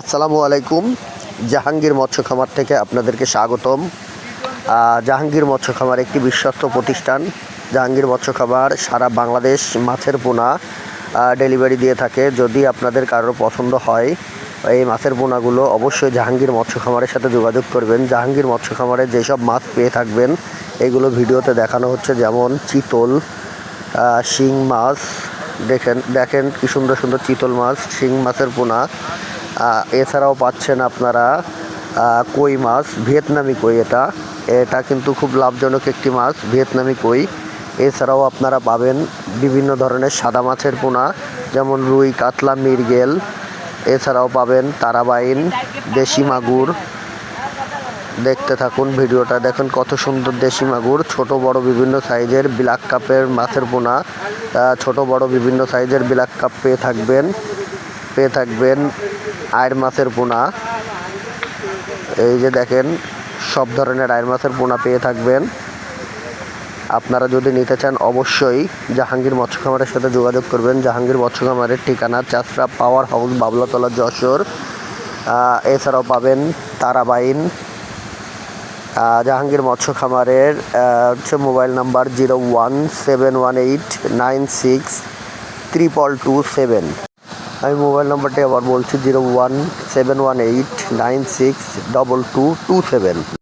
আসসালামু আলাইকুম। জাহাঙ্গীর মৎস্য খামার থেকে আপনাদেরকে স্বাগতম। জাহাঙ্গীর মৎস্য খামার একটি বিশ্বস্ত প্রতিষ্ঠান। জাহাঙ্গীর মৎস্য খামার সারা বাংলাদেশ মাছের পোনা ডেলিভারি দিয়ে থাকে। যদি আপনাদের কারোর পছন্দ হয়, এই মাছের পোনাগুলো অবশ্যই জাহাঙ্গীর মৎস্য খামারের সাথে যোগাযোগ করবেন। জাহাঙ্গীর মৎস্য খামারে যেসব মাছ পেয়ে থাকবেন, এগুলো ভিডিওতে দেখানো হচ্ছে। যেমন চিতল শিং মাছ। দেখেন দেখেন কি সুন্দর সুন্দর চিতল মাছ, শিং মাছের পোনা। এছাড়াও পাচ্ছেন আপনারা কই মাছ, ভিয়েতনামি কই এটা। এটা কিন্তু খুব লাভজনক একটি মাছ, ভিয়েতনামি কই। এছাড়াও আপনারা পাবেন বিভিন্ন ধরনের সাদা মাছের পোনা, যেমন রুই, কাতলা, মৃগেল। এছাড়াও পাবেন তারাবাইন, দেশি মাগুর। দেখতে থাকুন ভিডিওটা, দেখুন কত সুন্দর দেশি মাগুর। ছোট, বড় বিভিন্ন সাইজের ব্ল্যাক কাপের মাছের পোনা ছোট, বড় বিভিন্ন সাইজের ব্ল্যাক কাপ পেয়ে থাকবেন পেয়ে থাকবেন। আয়ের মাছের পোনা এই যে দেখেন, সব ধরনের আয়ের মাছের পোনা পেয়ে থাকবেন। আপনারা যদি নিতে চান, অবশ্যই জাহাঙ্গীর মৎস্য খামারের সাথে যোগাযোগ করবেন। জাহাঙ্গীর মৎস্য খামারের ঠিকানা চাষরা পাওয়ার হাউস, বাবলাতলা, যশোর। এছাড়াও পাবেন তারাবাইন। জাহাঙ্গীর মৎস্য খামারের হচ্ছে mobile number zero one seven one eight nine six triple two seven. আমি মোবাইল নাম্বারটি আবার বলছি, zero one seven one eight nine six double two two seven.